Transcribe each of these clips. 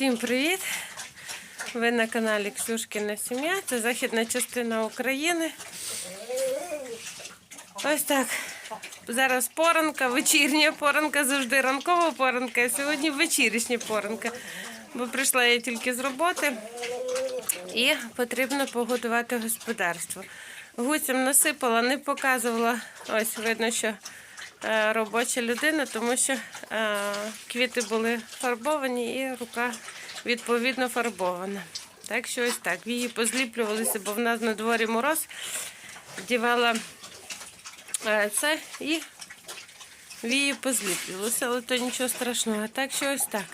Всім привіт! Ви на каналі Ксюшкіна Сім'я. Це західна частина України. Ось так. Зараз поранка, вечірня поранка, завжди ранкова поранка, а сьогодні вечірішня поранка. Бо прийшла я тільки з роботи і потрібно погодувати господарство. Гуцям насипала, не показувала. Ось видно, що е, робоча людина, тому що е, квіти були фарбовані і рука відповідно фарбована. Так що ось так. Вії позліплювалися, бо в нас на дворі мороз. Вдівала е, це і вії позліплювалися, але то нічого страшного. Так що ось так.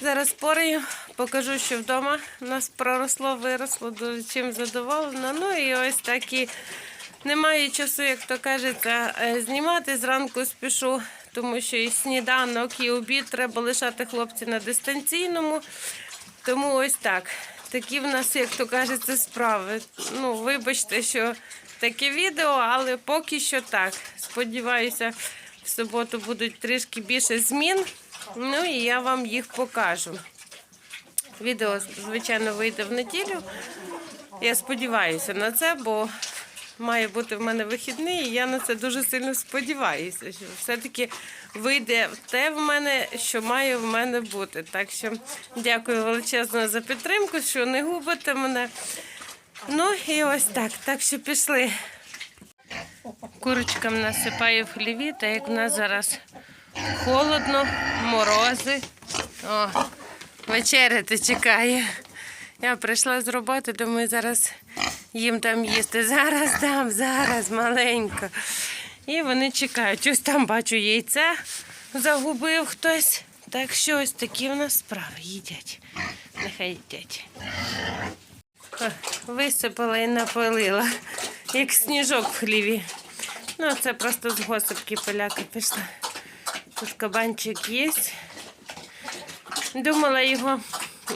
Зараз пораю, покажу, що вдома у нас проросло, виросло, дуже чим задоволена. Ну і ось так і немає часу, як то кажеться, е, знімати. Зранку спішу, тому що і сніданок, і обід треба лишати хлопці на дистанційному. Тому ось так. Такі в нас, як то кажеться, справи. Ну, вибачте, що таке відео, але поки що так. Сподіваюся, в суботу будуть трішки більше змін. Ну і я вам їх покажу. Відео, звичайно, вийде в неділю. Я сподіваюся на це, бо має бути в мене вихідний, і я на це дуже сильно сподіваюся, що все-таки вийде те в мене, що має в мене бути. Так що дякую величезно за підтримку, що не губите мене. Ну і ось так. Так що пішли. Курочкам насипаю в хліві, та як в нас зараз холодно, морози. О, вечеряти чекає. Я прийшла з роботи, думаю, зараз їм там їсти. Зараз дам, зараз маленько. І вони чекають. Ось там бачу яйця, загубив хтось. Так що ось такі в нас справи їдять. Нехай їдять. Висипала і напилила, як сніжок в хліві. Ну, це просто з госипки поляки пішла. Тут кабанчик є. Думала його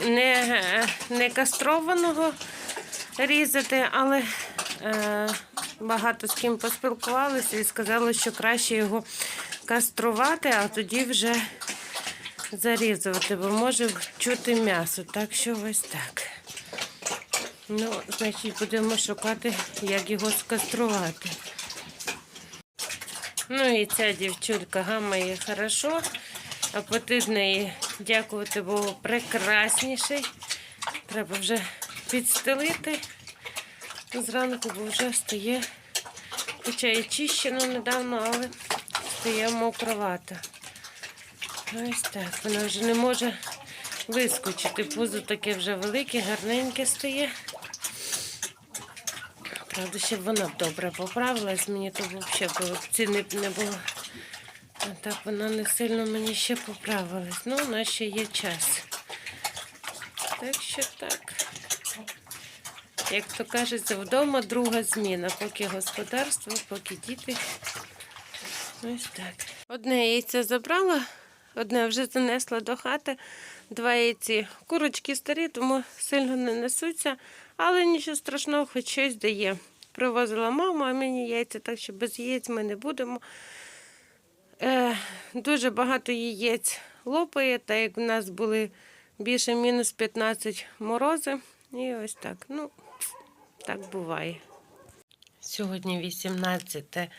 не, не кастрованого різати, але е, багато з ким поспілкувалися і сказали, що краще його каструвати, а тоді вже зарізувати, бо може чути м'ясо. Так що ось так. Ну, значить, будемо шукати, як його скаструвати. Ну і ця дівчулька гамає хорошо. Апетит в неї, дякувати Богу, прекрасніший. Треба вже підстелити зранку, бо вже стає, хоча і чищено недавно, але стає мокровата. Ось так. Вона вже не може вискочити. Пузо таке вже велике, гарненьке стає. Правда, щоб вона б добре поправилась, мені то взагалі ціни б не було. А так вона не сильно мені ще поправилась. Ну, у нас ще є час. Так що так. Як то кажеться, вдома друга зміна, поки господарство, поки діти. Ось так. Одне яйце забрала, одне вже занесла до хати. Два яйці. Курочки старі, тому сильно не несуться, але нічого страшного, хоч щось дає. Привозила мама, а мені яйця, так що без яєць ми не будемо. Е, дуже багато яєць лопає, так як в нас були більше мінус 15 морози. І ось так. Ну, так буває. Сьогодні 18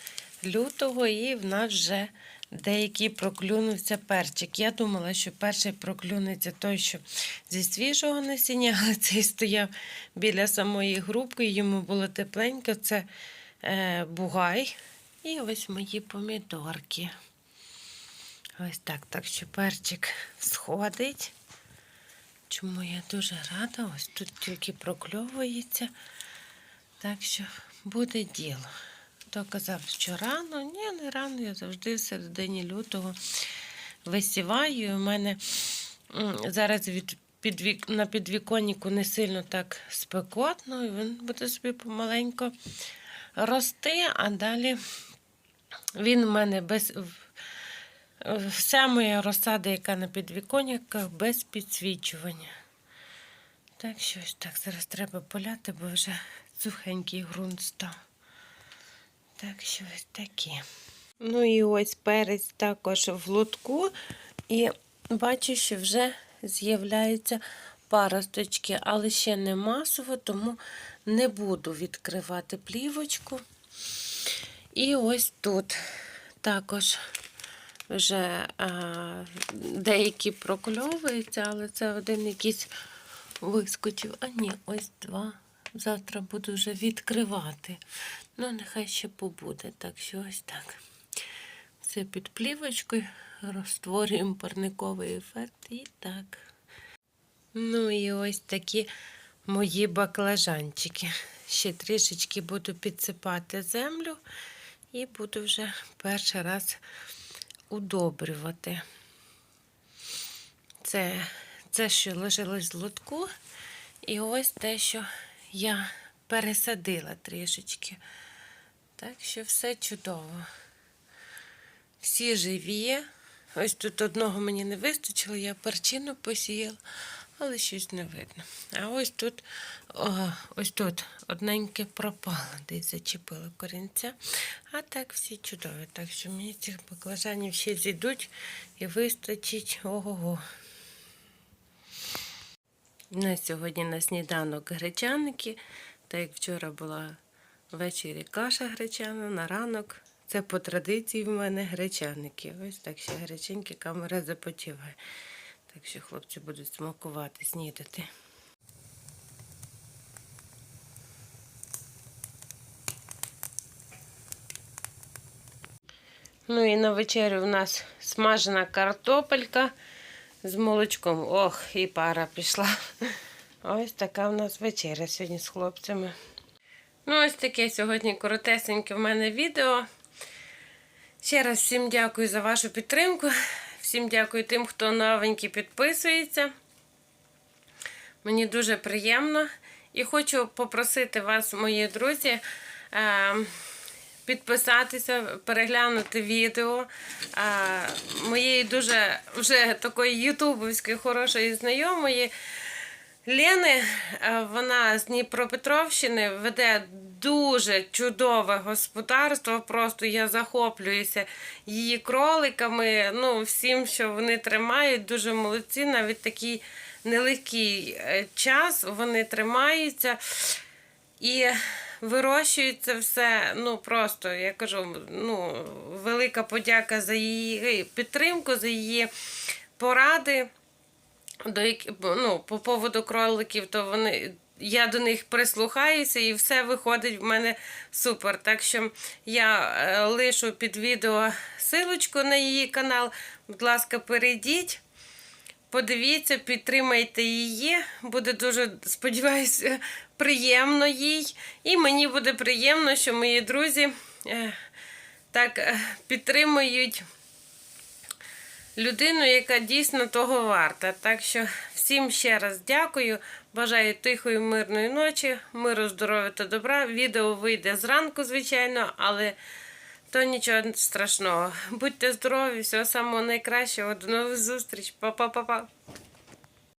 лютого і в нас вже деякий проклюнувся перчик. Я думала, що перший проклюнеться той, що зі свіжого насіння, але цей стояв біля самої грубки, йому було тепленько. Це е, бугай. І ось мої помідорки. Ось так, так що перчик сходить. Чому я дуже рада, ось тут тільки прокльовується. Так що буде діло. Хто казав, що рано? Ні, не рано, я завжди в середині лютого висіваю. У мене зараз від, підвік, на підвіконнику не сильно так спекотно, і він буде собі помаленько рости, а далі він у мене без. Вся моя розсада, яка на підвіконниках, без підсвічування. Так, що ось так зараз треба поляти, бо вже сухенький ґрунт став. Так, що ось такі. Ну і ось перець також в лотку. І бачу, що вже з'являються паросточки, але ще не масово, тому не буду відкривати плівочку. І ось тут також вже а, деякі прокльовуються, але це один якийсь вискочив. А ні, ось два. Завтра буду вже відкривати. Ну, нехай ще побуде. Так що ось так. Все під плівочкою, розтворюємо парниковий ефект і так. Ну і ось такі мої баклажанчики. Ще трішечки буду підсипати землю і буду вже перший раз удобрювати. Це, це що лишилось з лотку. І ось те, що я пересадила трішечки. Так що все чудово. Всі живі. Ось тут одного мені не вистачило, я перчину посіяла, але щось не видно. А ось тут, о, ось тут одненьке пропало, десь зачепило корінця. А так всі чудові. Так що мені цих баклажанів ще зійдуть і вистачить ого-го. На сьогодні на сніданок гречаники. Так як вчора була ввечері каша гречана, на ранок. Це по традиції в мене гречаники. Ось так ще греченьки камера запотіває. Так що хлопці будуть смакувати, снідати. Ну і на вечерю у нас смажена картопелька з молочком. Ох, і пара пішла. Ось така в нас вечеря сьогодні з хлопцями. Ну, ось таке сьогодні коротесеньке в мене відео. Ще раз всім дякую за вашу підтримку. Всім дякую тим, хто новенький підписується. Мені дуже приємно. І хочу попросити вас, мої друзі, е, підписатися, переглянути відео е, моєї дуже вже такої ютубовської хорошої знайомої. Лени, вона з Дніпропетровщини веде дуже чудове господарство. Просто я захоплююся її кроликами. Ну, всім, що вони тримають, дуже молодці. Навіть такий нелегкий е, час вони тримаються і вирощується все. Ну просто я кажу, ну, велика подяка за її підтримку, за її поради до які, ну, по поводу кроликів, то вони. Я до них прислухаюся і все виходить в мене супер. Так що я е, лишу під відео силочку на її канал. Будь ласка, перейдіть, подивіться, підтримайте її. Буде дуже, сподіваюся, приємно їй. І мені буде приємно, що мої друзі е, так е, підтримують людину, яка дійсно того варта. Так що всім ще раз дякую. Бажаю тихої, мирної ночі, миру, здоров'я та добра. Відео вийде зранку, звичайно, але то нічого страшного. Будьте здорові, всього самого найкращого. До нових зустріч. Па-па-па-па.